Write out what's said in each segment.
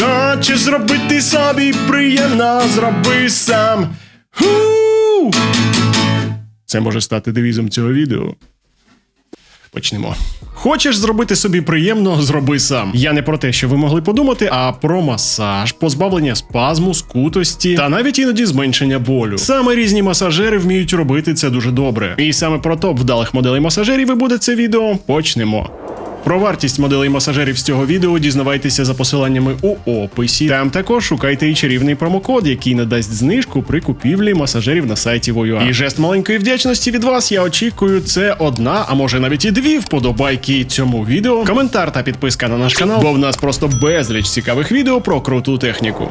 Хочеш зробити собі приємно, зроби сам. Ху! Це може стати девізом цього відео. Почнемо. Хочеш зробити собі приємно, зроби сам. Я не про те, що ви могли подумати, а про масаж, позбавлення спазму, скутості та навіть іноді зменшення болю. Саме різні масажери вміють робити це дуже добре. І саме про топ вдалих моделей масажерів і буде це відео. Почнемо. Про вартість моделей масажерів з цього відео дізнавайтеся за посиланнями у описі. Там також шукайте і чарівний промокод, який надасть знижку при купівлі масажерів на сайті Voyua. І жест маленької вдячності від вас. Я очікую, це одна, а може навіть і дві вподобайки цьому відео, коментар та підписка на наш канал, бо в нас просто безліч цікавих відео про круту техніку.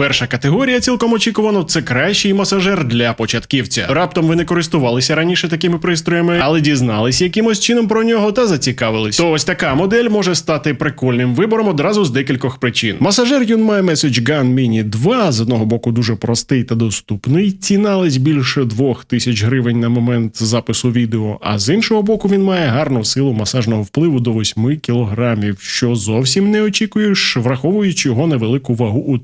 Перша категорія цілком очікувано це кращий масажер для початківця. Раптом ви не користувалися раніше такими пристроями, але дізнались якимось чином про нього та зацікавились. То ось така модель може стати прикольним вибором одразу з декількох причин. Масажер Yunmai Message Gun Mini 2 з одного боку дуже простий та доступний. Ціна ледь більше 2000 гривень на момент запису відео. А з іншого боку, він має гарну силу масажного впливу до 8 кілограмів, що зовсім не очікуєш, враховуючи його невелику вагу у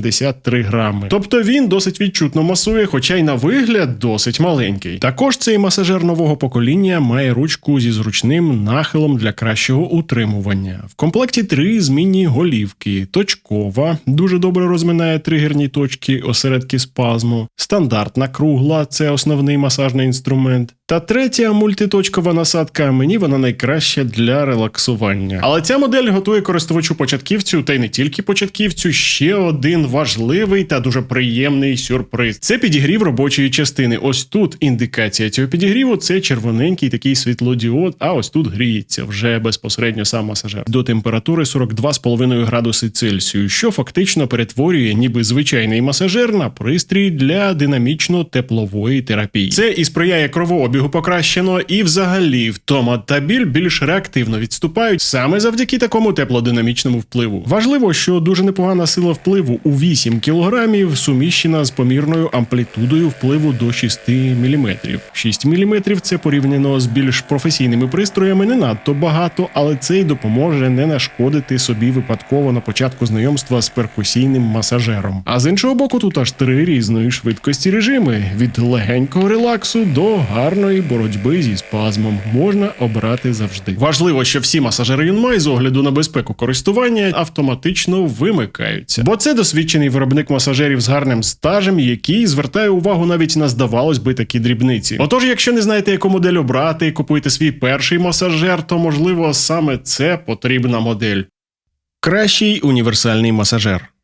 383 грами. Тобто він досить відчутно масує, хоча й на вигляд досить маленький. Також цей масажер нового покоління має ручку зі зручним нахилом для кращого утримування. В комплекті три змінні голівки: точкова, дуже добре розминає тригерні точки, осередки спазму, стандартна кругла це основний масажний інструмент. Та третя мультиточкова насадка. Мені вона найкраща для релаксування. Але ця модель готує користувачу початківцю, та й не тільки початківцю, ще один важливий та дуже приємний сюрприз. Це підігрів робочої частини. Ось тут індикація цього підігріву це червоненький такий світлодіод, а ось тут гріється вже безпосередньо сам масажер до температури 42,5 градуси Цельсію, що фактично перетворює ніби звичайний масажер на пристрій для динамічно-теплової терапії. Це і сприяє кровообігу покращено, і взагалі втома та біль більш реактивно відступають саме завдяки такому теплодинамічному впливу. Важливо, що дуже непогана сила впливу у 8 кг суміщена з помірною амплітудою впливу до 6 мм. 6 мм – це порівняно з більш професійними пристроями не надто багато, але це й допоможе не нашкодити собі випадково на початку знайомства з перкусійним масажером. А з іншого боку, тут аж три різної швидкості режими: від легенького релаксу до гарної боротьби зі спазмом можна обрати завжди. Важливо, що всі масажери Yunmai з огляду на безпеку користування автоматично вимикаються, бо це досвідчений виробник масажерів з гарним стажем, який звертає увагу навіть на здавалось би такі дрібниці. Отож, якщо не знаєте, яку модель обрати і купуєте свій перший масажер, то можливо саме це потрібна модель. Кращий універсальний масажер.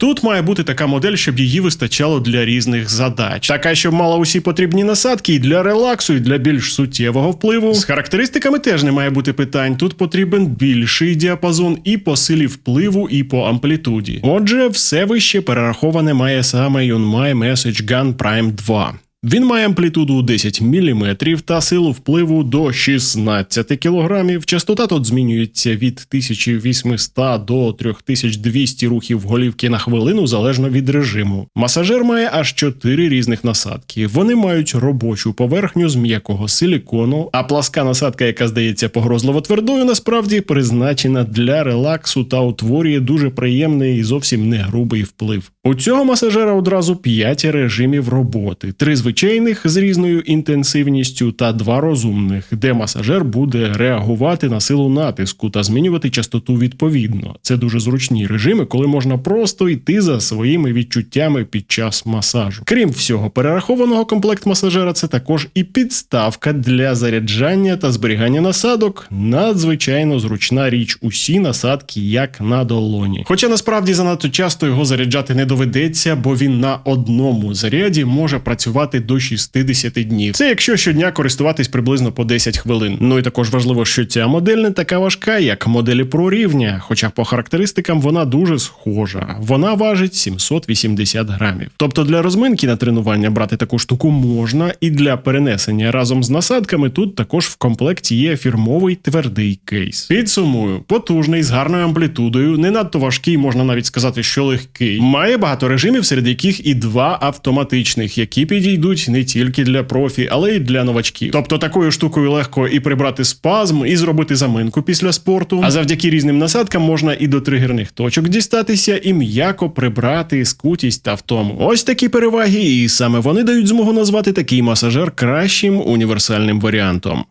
Тут має бути така модель, щоб її вистачало для різних задач. Така, щоб мала усі потрібні насадки і для релаксу, і для більш суттєвого впливу. З характеристиками теж не має бути питань. Тут потрібен більший діапазон і по силі впливу, і по амплітуді. Отже, все вище перераховане має саме Yunmai Message Gun Prime 2. Він має амплітуду 10 мм та силу впливу до 16 кг. Частота тут змінюється від 1800 до 3200 рухів голівки на хвилину залежно від режиму. Масажер має аж 4 різних насадки. Вони мають робочу поверхню з м'якого силікону, а пласка насадка, яка здається погрозливо твердою, насправді призначена для релаксу та утворює дуже приємний і зовсім не грубий вплив. У цього масажера одразу 5 режимів роботи: три звичайних з різною інтенсивністю та два розумних, де масажер буде реагувати на силу натиску та змінювати частоту відповідно. Це дуже зручні режими, коли можна просто йти за своїми відчуттями під час масажу. Крім всього, перерахованого комплект масажера це також і підставка для заряджання та зберігання насадок. Надзвичайно зручна річ. Усі насадки як на долоні. Хоча насправді занадто часто його заряджати не доведеться, бо він на одному заряді може працювати до 60 днів. Це якщо щодня користуватись приблизно по 10 хвилин. Ну і також важливо, що ця модель не така важка, як моделі Pro рівня, хоча по характеристикам вона дуже схожа. Вона важить 780 грамів. Тобто для розминки на тренування брати таку штуку можна, і для перенесення разом з насадками тут також в комплекті є фірмовий твердий кейс. Підсумую, потужний з гарною амплітудою, не надто важкий, можна навіть сказати, що легкий. Має багато режимів, серед яких і два автоматичних, які підійдуть підійдуть не тільки для профі, але й для новачків. Тобто такою штукою легко і прибрати спазм, і зробити заминку після спорту. А завдяки різним насадкам можна і до тригерних точок дістатися, і м'яко прибрати скутість та втому. Ось такі переваги, і саме вони дають змогу назвати такий масажер кращим універсальним варіантом.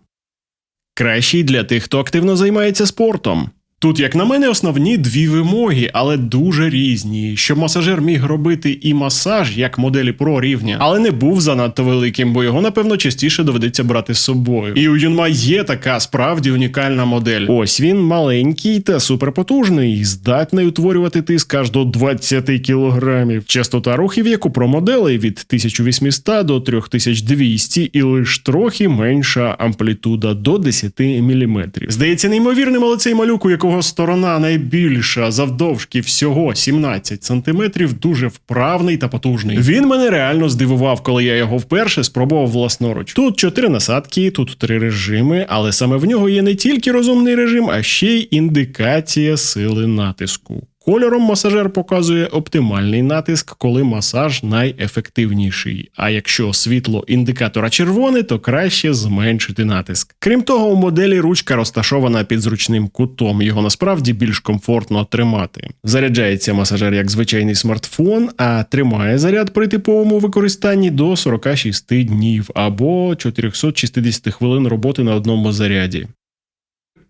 Кращий для тих, хто активно займається спортом. Тут, як на мене, основні дві вимоги, але дуже різні, щоб масажер міг робити і масаж як моделі про рівня, але не був занадто великим, бо його напевно частіше доведеться брати з собою. І у Юнма є така справді унікальна модель. Ось він маленький та суперпотужний, здатний утворювати тиск аж до 20 кілограмів. Частота рухів, як у про моделей від 1800 до 3200 і лише трохи менша амплітуда до 10 мм. Здається неймовірним, але цей малюк, у якого сторона найбільша завдовжки всього 17 сантиметрів, дуже вправний та потужний. Він мене реально здивував, коли я його вперше спробував власноруч. Тут чотири насадки, тут три режими, але саме в нього є не тільки розумний режим, а ще й індикація сили натиску. Кольором масажер показує оптимальний натиск, коли масаж найефективніший. А якщо світло індикатора червоне, то краще зменшити натиск. Крім того, у моделі ручка розташована під зручним кутом, його насправді більш комфортно тримати. Заряджається масажер як звичайний смартфон, а тримає заряд при типовому використанні до 46 днів або 460 хвилин роботи на одному заряді.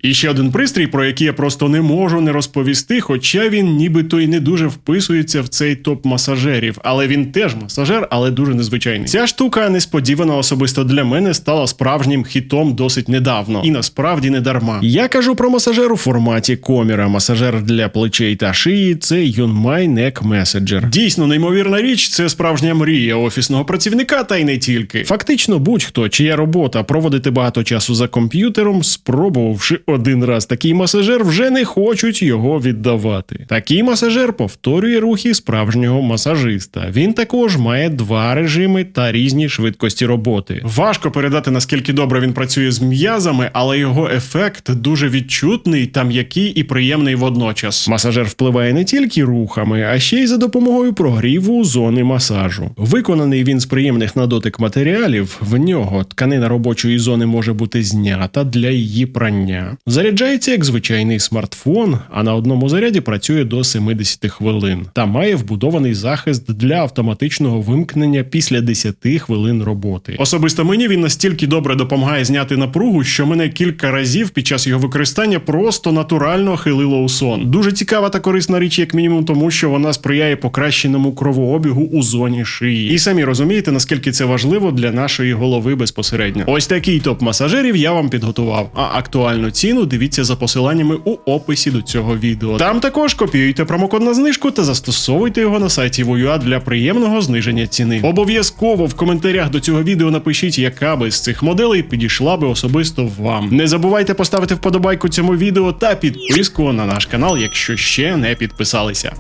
І ще один пристрій, про який я просто не можу не розповісти, хоча він нібито й не дуже вписується в цей топ масажерів, але він теж масажер, але дуже незвичайний. Ця штука несподівано особисто для мене стала справжнім хітом досить недавно, і насправді не дарма. Я кажу про масажер у форматі коміра. Масажер для плечей та шиї це Yunmai Neck Messenger. Дійсно, неймовірна річ, це справжня мрія офісного працівника, та й не тільки. Фактично, будь-хто, чия робота проводити багато часу за комп'ютером, спробувавши один раз такий масажер, вже не хочуть його віддавати. Такий масажер повторює рухи справжнього масажиста. Він також має два режими та різні швидкості роботи. Важко передати наскільки добре він працює з м'язами, але його ефект дуже відчутний та м'який і приємний водночас. Масажер впливає не тільки рухами, а ще й за допомогою прогріву зони масажу. Виконаний він з приємних на дотик матеріалів. В нього тканина робочої зони може бути знята для її прання. Заряджається як звичайний смартфон, а на одному заряді працює до 70 хвилин та має вбудований захист для автоматичного вимкнення після 10 хвилин роботи. Особисто мені він настільки добре допомагає зняти напругу, що мене кілька разів під час його використання просто натурально хилило у сон. Дуже цікава та корисна річ, як мінімум, тому що вона сприяє покращеному кровообігу у зоні шиї. І самі розумієте, наскільки це важливо для нашої голови безпосередньо. Ось такий топ масажерів я вам підготував. А актуальну ціну дивіться за посиланнями у описі до цього відео. Там також копіюйте промокод на знижку та застосовуйте його на сайті Воюа для приємного зниження ціни. Обов'язково в коментарях до цього відео напишіть, яка би з цих моделей підійшла би особисто вам. Не забувайте поставити вподобайку цьому відео та підписку на наш канал, якщо ще не підписалися.